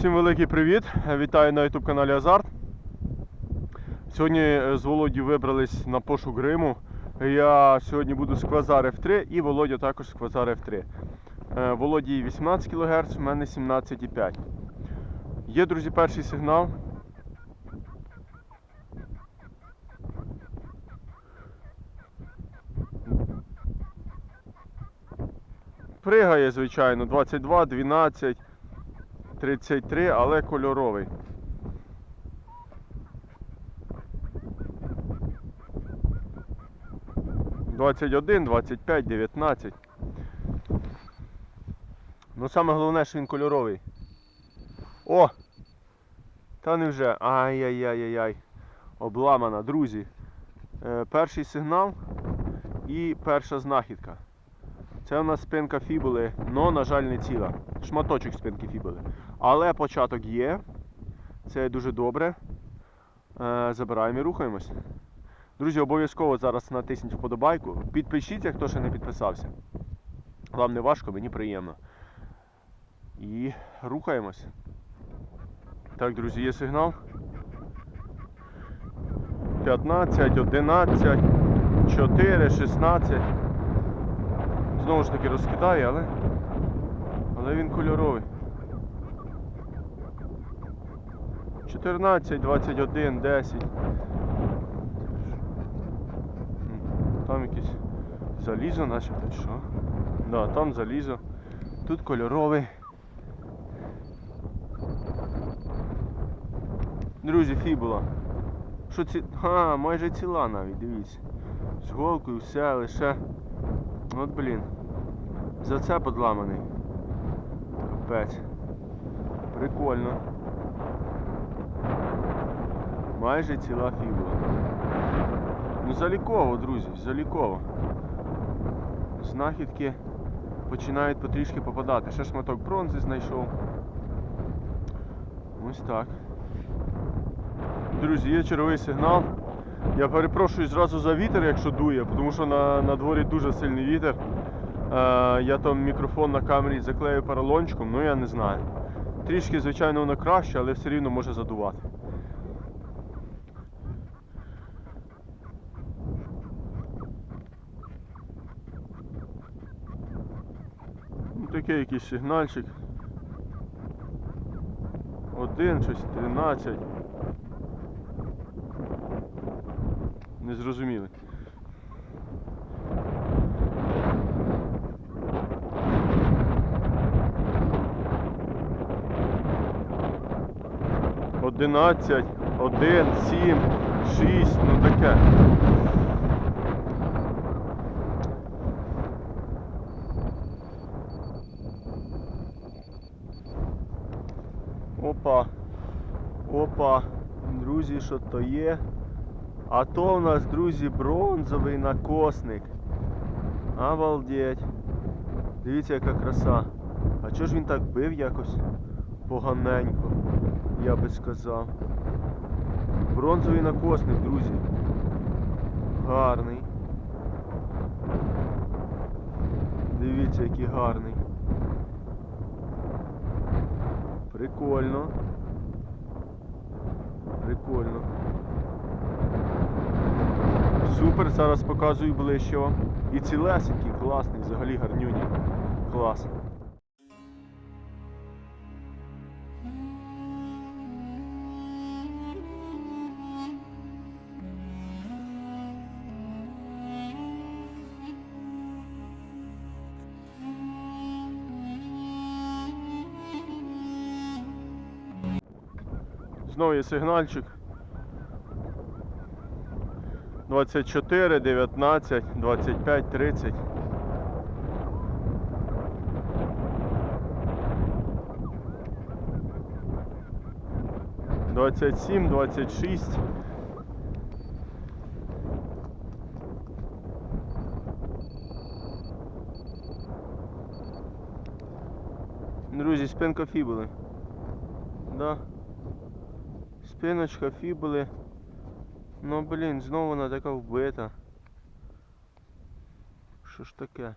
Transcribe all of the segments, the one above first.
Всім великий привіт! Вітаю на YouTube каналі Азарт. Сьогодні е, з Володю вибрались на пошук гриму. Я сьогодні буду з Квазар F3 і Володя також з Квазар F3. Е, Володі 18 кГц, в мене 17,5. Є, друзі, перший сигнал. Пригає, звичайно, 22, 12. 33, але кольоровий. Двадцять один, двадцять п'ять, дев'ятнадцять. Ну саме головне, що він кольоровий. О! Та не вже. Ай-яй-яй-яй-яй. Обламана, друзі. Е, перший сигнал і перша знахідка. Це у нас спинка фібули, но, на жаль, не ціла. Шматочок спинки фібули. Але початок є. Це дуже добре. Е, забираємо і рухаємось. Друзі, обов'язково зараз натисніть вподобайку. Підпишіться, хто ще не підписався. Вам не важко, мені приємно. І рухаємось. Так, друзі, є сигнал. 15, 11, 4, 16. Знову ж таки розкидає, але. Але він кольоровий. 14, 21, 10. Там якесь залізо начебто, що? Да, там залізо. Тут кольоровий. Друзі, фібула. Що ці... А, майже ціла навіть, дивіться. З голкою все, лише. От блін. За це подламаний. Капець. Прикольно. Майже ціла фібула. Ну заліково, друзі, заліково. Знахідки починають потрішки попадати. Ще шматок бронзи знайшов. Ось так. Друзі, є черговий сигнал. Я перепрошую зразу за вітер, якщо дує, тому що на, на дворі дуже сильний вітер. Е, я там мікрофон на камері заклею поролончиком, ну я не знаю. Трішки, звичайно, воно краще, але все рівно може задувати. Ну, Такий якийсь сигнальчик. Один, щось, 13. Незрозумілий. 11, 1, 7, 6, ну таке. Опа, опа, друзі, що то є? А то у нас, друзі, бронзовий накосник. Обалдеть. Дивіться, яка краса. А чого ж він так бив якось поганенько? Я би сказав. Бронзовий накосник, друзі. Гарний. Дивіться, який гарний. Прикольно. Прикольно. Супер, зараз показую ближче вам. І цілесенький, класний, взагалі гарнюні. Клас. Є сигнальчик. 24, 19, 25, 30. Двадцять сім, двадцять шість. Друзі, спинка фібули. Да. Спиночка фібули. Ну блін, знову вона така вбита. Що ж таке?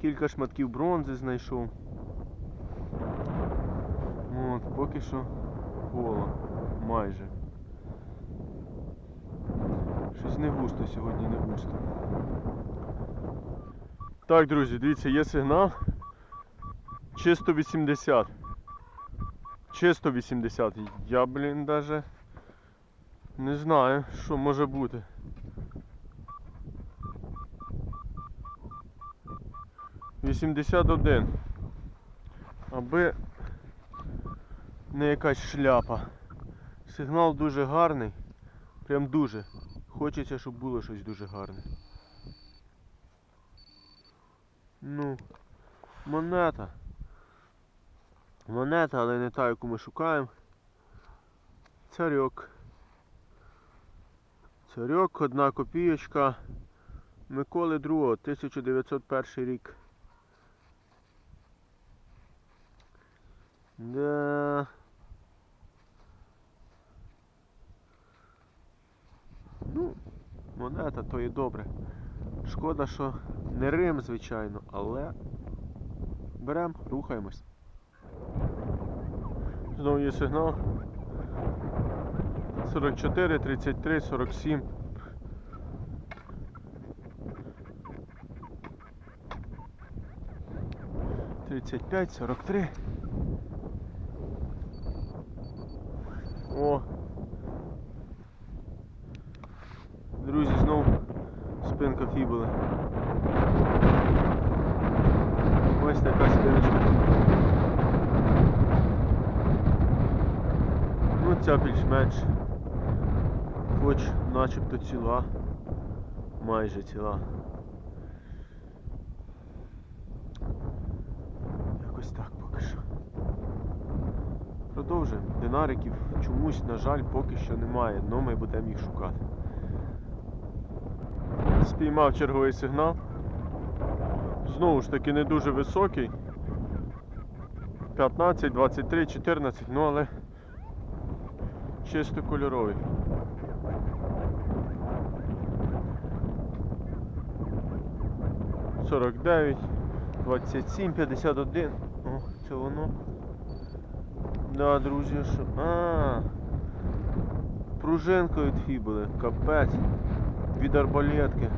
Кілька шматків бронзи знайшов. От поки що коло. Майже. Щось не густо сьогодні, не густо. Так, друзі, дивіться, є сигнал. Чисто 80. Чисто 80. Я, блін, даже не знаю, що може бути. Вісімдесят один. Аби не якась шляпа. Сигнал дуже гарний. Прям дуже. Хочеться, щоб було щось дуже гарне. Ну, монета. Монета, але не та, яку ми шукаємо. Царьок. Царьок, одна копійочка. Миколи II, 1901 рік. Да. Ну, монета то і добре. Шкода, що не Рим, звичайно, але берем, рухаємось. Знову є сигнал. 44, 33, 47. Тридцять п'ять, сорок три. О! Друзі, знов спинка фібули. Ось така спиночка. Ну ця більш-менш. Хоч начебто ціла. Майже ціла. Якось так поки що. Продовжуємо. Динариків чомусь, на жаль, поки що немає, але ми будемо їх шукати. Спіймав черговий сигнал. Знову ж таки не дуже високий. 15, 23, 14, ну але чисто кольоровий. Сорок дев'ять, двадцять сім, п'ятдесят один. О, це воно. Да, друзі, що. А. Пружинка від фібули, капець. Від арбалетки.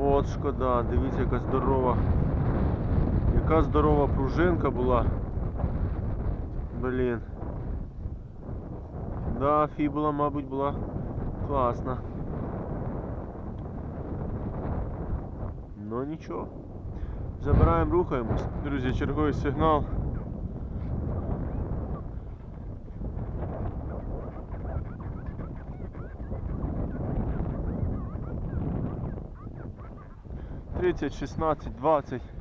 От шкода, дивіться, яка здорова. Яка здорова пружинка була. Блін. Да, фібула, мабуть, була класна. Ну нічого. Забираємо, рухаємось. Друзі, черговий сигнал. Тридцять, шістнадцять, двадцять.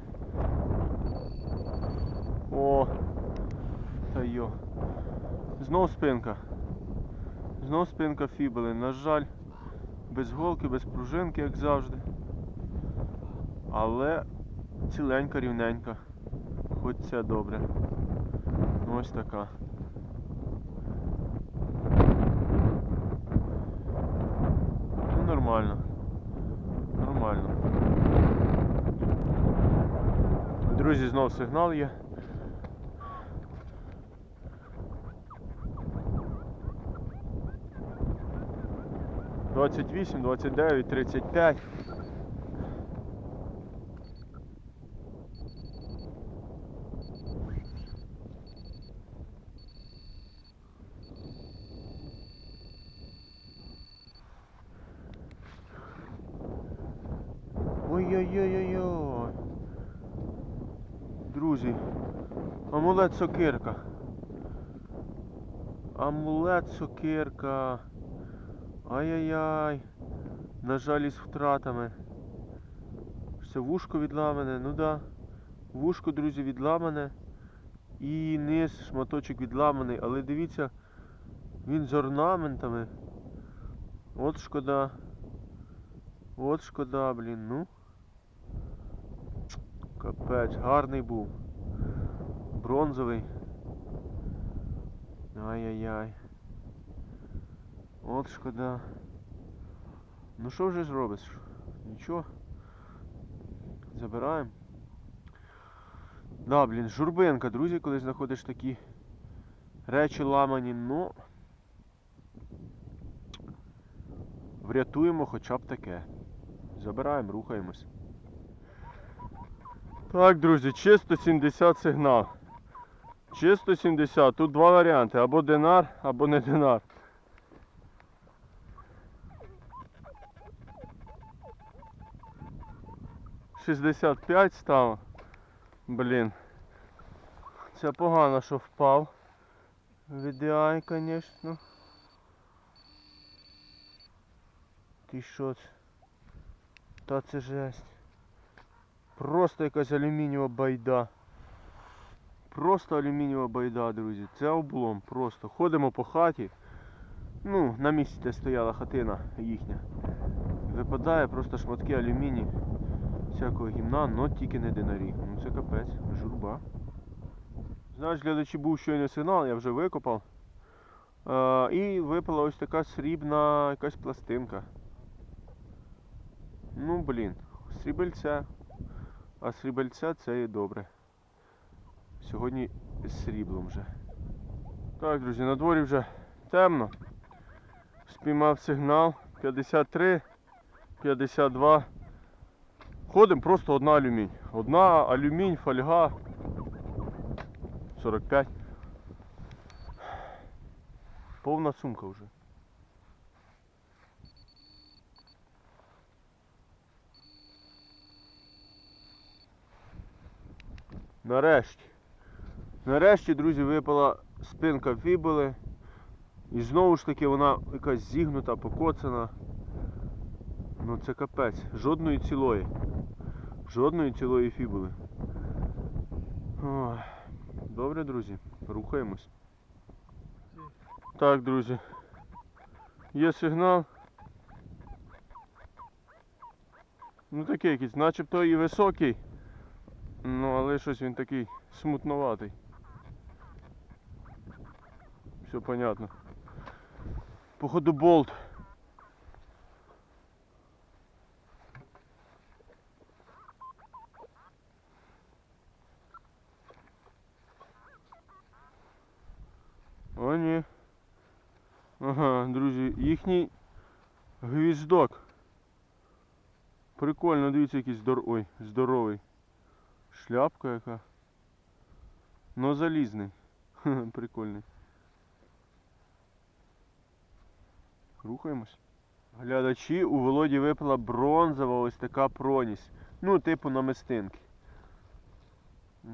О, та йо. Знов спинка. Знов спинка фібули. На жаль, без голки, без пружинки, як завжди. Але ціленька, рівненька. Хоч це добре. Ну, Ось така. Ну, нормально. Нормально. Друзі, знов сигнал є. Двадцять вісім, двадцять дев'ять, тридцять п'ять. Ой-ой-ой-ой-ой. Друзі, амулет сокирка. Амулет сокирка. Ай-яй-яй. На жаль, із втратами. Все вушко відламане, ну да. Вушко, друзі, відламане. І низ шматочок відламаний, але дивіться, він з орнаментами. От шкода. От шкода, блін, ну. Капець, гарний був. Бронзовий. Ай-яй-яй. От шкода. Ну що вже зробиш? Нічого. Забираємо. Да, блін, журбинка, друзі, коли знаходиш такі Речі ламані, ну. Врятуємо хоча б таке. Забираємо, рухаємось. Так, друзі, чисто 70 сигнал. Чисто 70. Тут два варіанти. Або динар, або не динар. Шістдесят п'ять стало. Блін. Це погано, що впав. Відеай, звісно. Ти що? Та це жесть. Просто якась алюмінієва байда. Просто алюмінієва байда, друзі. Це облом просто. Ходимо по хаті. Ну, на місці, де стояла хатина їхня. Випадає просто шматки алюмінію. Всякого гімна, но тільки не динарі. Ну це капець, журба. Знаєш, глядачі був щойно сигнал, я вже викопав. Е, і випала ось така срібна якась пластинка. Ну блін, срібельця. А срібельця це і добре. Сьогодні з сріблом вже. Так, друзі, на дворі вже темно. Спіймав сигнал 53, 52. Ходимо просто одна алюмінь. Одна алюмінь, фольга. 45. Повна сумка вже. Нарешті. Нарешті, друзі, випала спинка фібули. І знову ж таки вона якась зігнута, покоцана. Ну це капець. Жодної цілої. Жодної цілої фібули. Ой. Добре, друзі, рухаємось. Так, друзі. Є сигнал. Ну такий якийсь, начебто і високий. Ну, але щось він такий смутноватий. Все понятно. Походу болт. О, ні. Ага, друзі, їхній гвіздок. Прикольно, дивіться, який здор... Ой, здоровий. Шляпка яка. Но залізний. Ха-ха, Прикольний. Рухаємось. Глядачі, у Володі випала бронзова ось така проність. Ну, типу намистинки.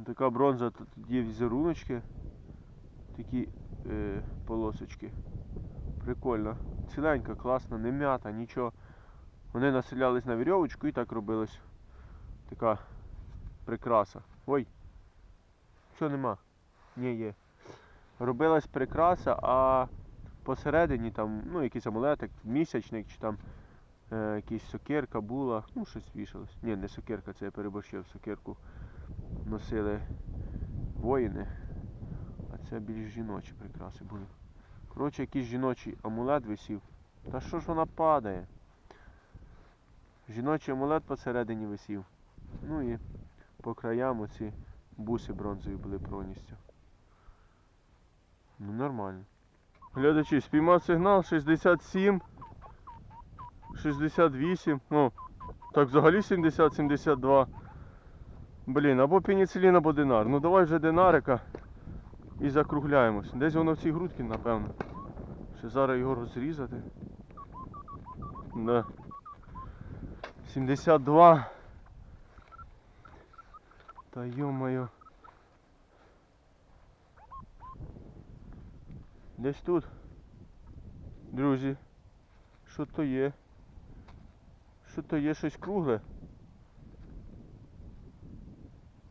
Така бронза, тут є візеруночки. Такі е, полосочки. Прикольно. Ціленька, класна, не м'ята, нічого. Вони населялись на вірьовочку і так робилось. Така прикраса. Ой. Що нема? Ні, є. Робилась прикраса, а посередині там, ну, якийсь амулетик, місячник чи там е, якась сокирка була, ну щось вішалось. Ні, не сокирка, це я переборщив, сокирку носили воїни. Це більш жіночі прикраси були. Коротше, якийсь жіночий амулет висів. Та що ж вона падає? Жіночий амулет посередині висів. Ну і по краям оці буси бронзові були проністю. Ну нормально. Глядачі, спіймав сигнал 67. 68. Ну, так взагалі 70-72. Блін, або пеніцилін, або динар. Ну давай вже динарика і закругляємось. Десь воно в цій грудці, напевно. Ще зараз його розрізати. Да. 72. Та йо-моє. Десь тут. Друзі. Що то є? Що то є щось кругле?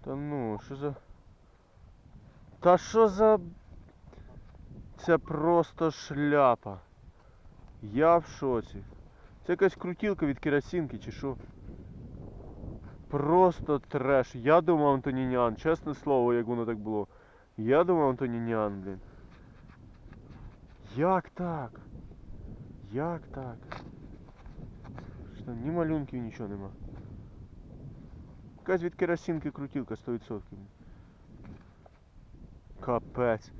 Та ну, що за... Та що за... Це просто шляпа. Я в шоці. Це якась крутілка від керосинки чи що? Просто треш. Я думав Антонінян, чесне слово, як воно так було. Я думав Антонінян, блін. Як так? Як так? Що ні малюнків, нічого нема. Якась від керосинки крутілка 100%. Капець.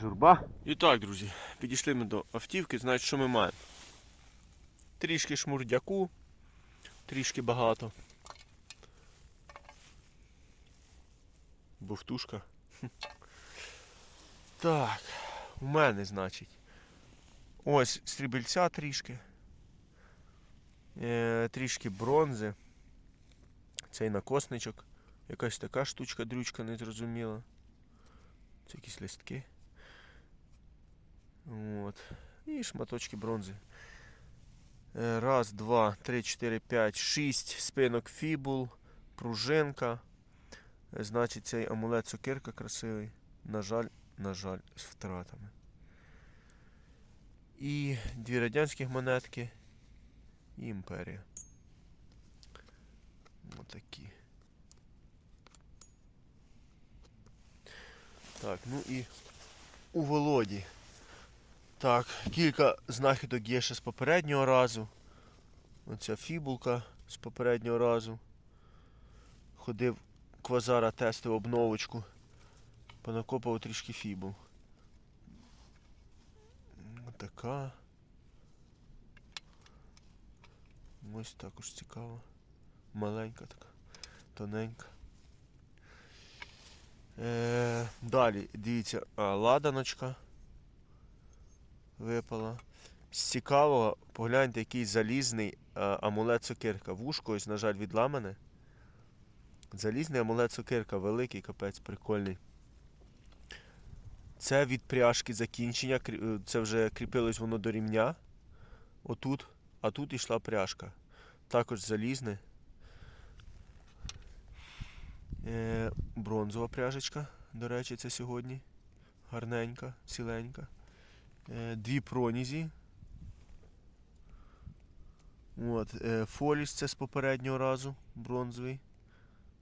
Журба. І так, друзі, підійшли ми до автівки, значить, що ми маємо? Трішки шмурдяку, трішки багато. Бовтушка. Так, у мене, значить. Ось стрібельця трішки. Е, трішки бронзи. Цей накосничок. Якась така штучка, дрючка незрозуміла. Це якісь листки. От. І шматочки бронзи. Е, Раз, два, три, чотири, п'ять, шість спинок фібул, пружинка. Е, Значить, цей амулет цукерка красивий. На жаль, на жаль, з втратами. І дві радянських монетки. І імперія. Отакі. Так, ну і у Володі. Так, кілька знахідок є ще з попереднього разу. Оця фібулка з попереднього разу. Ходив квазара, тестив обновочку. Понакопав трішки фібул. Така. Ось також цікаво. Маленька така, тоненька. Е, далі, дивіться, ладаночка випала. З цікавого, погляньте, який залізний а, амулет цукерка. Вушко ось, на жаль, відламане. Залізний амулет цукерка, великий, капець, прикольний. Це від пряжки закінчення. е, Це вже кріпилось воно до рівня. Отут. А тут йшла пряжка. Також залізне. Е, бронзова пряжечка, до речі, це сьогодні. Гарненька, ціленька. Е, дві пронізі. От, е, фоліс це з попереднього разу, бронзовий.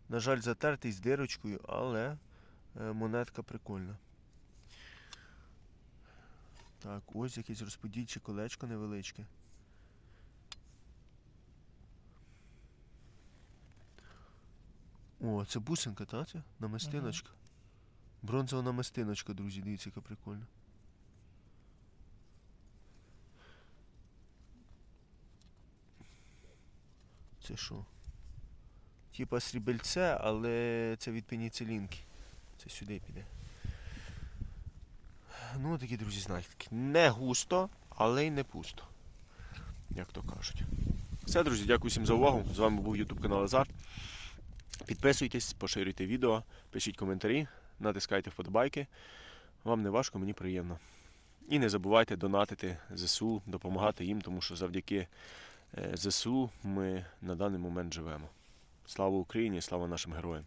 На жаль, затертий з дирочкою, але монетка прикольна. Так, ось якесь розподільче колечко невеличке. О, це бусинка, та це? Намистиночка. Бронзова намистиночка, друзі, дивіться, яка прикольна. Це що? Типа срібельце, але це від пеніцилінки. Це сюди піде. Ну, такі, друзі, знахідки. Не густо, але й не пусто. Як то кажуть. Все, друзі, дякую всім за увагу. З вами був YouTube канал Азарт. Підписуйтесь, поширюйте відео, пишіть коментарі, натискайте вподобайки. Вам не важко, мені приємно. І не забувайте донатити ЗСУ, допомагати їм, тому що завдяки е, ЗСУ ми на даний момент живемо. Слава Україні, слава нашим героям!